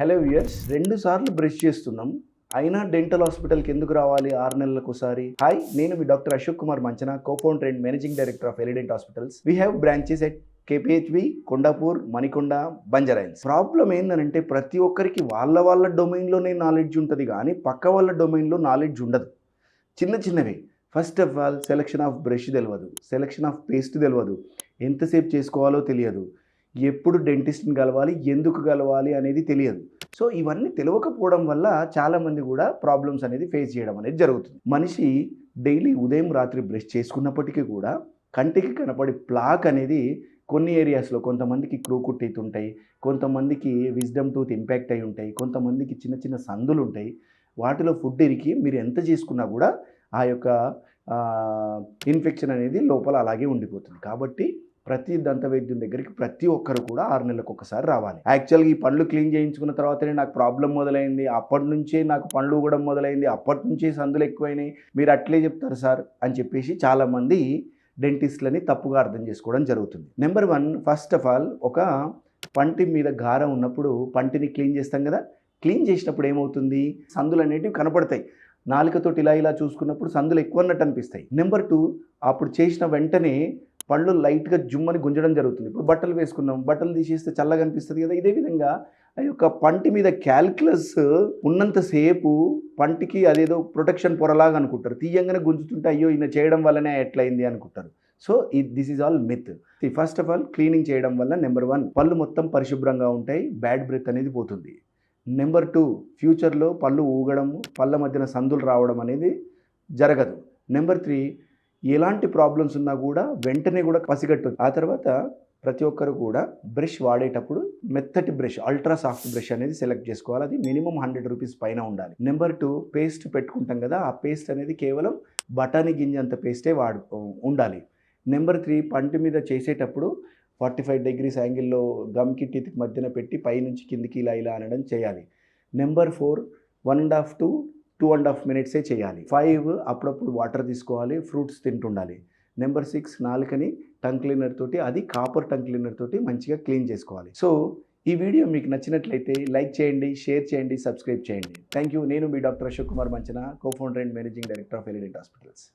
Hello viewers రెండు సార్లు brush చేస్తున్నాం. అయినా డెంటల్ హాస్పిటల్కి ఎందుకు రావాలి? ఆరు నెలలకు ఒకసారి హాయ్ నేను మీ doctor Ashok Kumar Manchana cofounder and managing director of Elident hospitals. We have branches at KPHB Kondapur Manikonda బంజరైన్స్ problem ఏంటంటే ప్రతి ఒక్కరికి వాళ్ళ వాళ్ళ డొమైన్లోనే నాలెడ్జ్ ఉంటుంది కానీ పక్క వాళ్ళ డొమైన్లో నాలెడ్జ్ ఉండదు. చిన్న చిన్నవి. First of all selection of brush తెలియదు సెలెక్షన్ ఆఫ్ పేస్ట్ తెలియదు ఎంతసేపు చేసుకోవాలో తెలియదు. ఎప్పుడు డెంటిస్ట్ని కలవాలి ఎందుకు కలవాలి అనేది తెలియదు. సో ఇవన్నీ తెలియకపోవడం వల్ల చాలామంది కూడా ప్రాబ్లమ్స్ అనేది ఫేస్ చేయడం అనేది జరుగుతుంది. మనిషి డైలీ ఉదయం రాత్రి బ్రష్ చేసుకున్నప్పటికీ కూడా కంటికి కనపడే ప్లాక్ అనేది కొన్ని ఏరియాస్లో కొంతమందికి క్రూకుట్ టీత్ ఉంటాయి కొంతమందికి విజ్డమ్ టూత్ ఇంపాక్ట్ అయి ఉంటాయి కొంతమందికి చిన్న చిన్న సందులు ఉంటాయి. వాటిలో ఫుడ్ ఇరికి మీరు ఎంత చేసుకున్నా కూడా ఆ యొక్క ఇన్ఫెక్షన్ అనేది లోపల అలాగే ఉండిపోతుంది. కాబట్టి ప్రతి దంత వైద్యం దగ్గరికి ప్రతి ఒక్కరు కూడా ఆరు నెలలకు ఒకసారి రావాలి. యాక్చువల్గా ఈ పండ్లు క్లీన్ చేయించుకున్న తర్వాతనే నాకు ప్రాబ్లం మొదలైంది. అప్పటి నుంచే నాకు పండ్లు కూడా మొదలైంది. అప్పటి నుంచే సందులు ఎక్కువైనాయి. మీరు అట్లే చెప్తారు సార్ అని చెప్పేసి చాలామంది డెంటిస్ట్లని తప్పుగా అర్థం చేసుకోవడం జరుగుతుంది. Number one first of all ఒక పంటి మీద గారం ఉన్నప్పుడు పంటిని క్లీన్ చేస్తాం కదా? క్లీన్ చేసినప్పుడు ఏమవుతుంది? సందులు అనేటివి కనపడతాయి. నాలుకతోటి ఇలా ఇలా చూసుకున్నప్పుడు సందులు ఎక్కువ అన్నట్టు అనిపిస్తాయి. నెంబర్ టూ అప్పుడు చేసిన వెంటనే పళ్ళు లైట్గా జుమ్మని గుంజడం జరుగుతుంది. ఇప్పుడు బట్టలు వేసుకున్నాం బట్టలు తీసేస్తే చల్లగా అనిపిస్తుంది కదా. ఇదే విధంగా ఆ యొక్క పంటి మీద క్యాల్కులస్ ఉన్నంతసేపు పంటికి అదేదో ప్రొటెక్షన్ పొరలాగా అనుకుంటారు. తీయంగానే గుంజుతుంటే అయ్యో ఈయన చేయడం వల్లనే ఎట్లయింది అనుకుంటారు. సో ఈ this is all myth first of all cleaning చేయడం వల్ల నెంబర్ వన్ పళ్ళు మొత్తం పరిశుభ్రంగా ఉంటాయి బ్యాడ్ బ్రెత్ అనేది పోతుంది. నెంబర్ టూ ఫ్యూచర్లో పళ్ళు ఊగడం పళ్ళ మధ్యన సందులు రావడం అనేది జరగదు. నెంబర్ త్రీ ఎలాంటి ప్రాబ్లమ్స్ ఉన్నా కూడా వెంటనే కూడా పసిగట్టు ఆ తర్వాత ప్రతి ఒక్కరు కూడా బ్రష్ వాడేటప్పుడు మెత్తటి బ్రష్ అల్ట్రా సాఫ్ట్ బ్రష్ అనేది సెలెక్ట్ చేసుకోవాలి. అది మినిమం హండ్రెడ్ రూపీస్ పైన ఉండాలి. నెంబర్ టూ పేస్ట్ పెట్టుకుంటాం కదా ఆ పేస్ట్ అనేది కేవలం బఠానీ గింజ అంత పేస్టే వాడు ఉండాలి. నెంబర్ త్రీ పంటి మీద చేసేటప్పుడు ఫార్టీ ఫైవ్ డిగ్రీస్ యాంగిల్లో గమ్కి టీత్కి మధ్యన పెట్టి పైనుంచి కిందికి ఇలా ఇలా అనడం చేయాలి. Number four one and half to two and half మినిట్సే చేయాలి. ఫైవ్ అప్పుడప్పుడు వాటర్ తీసుకోవాలి ఫ్రూట్స్ తింటుండాలి. నెంబర్ సిక్స్ నాలుకని టంగ్ క్లీనర్ తోటి అది కాపర్ టంగ్ క్లీనర్ తోటి మంచిగా క్లీన్ చేసుకోవాలి. సో ఈ వీడియో మీకు నచ్చినట్లయితే లైక్ చేయండి షేర్ చేయండి సబ్స్క్రైబ్ చేయండి. థ్యాంక్ యూ నేను మీ doctor Ashok Kumar Manchana cofounder and managing director of Elident hospitals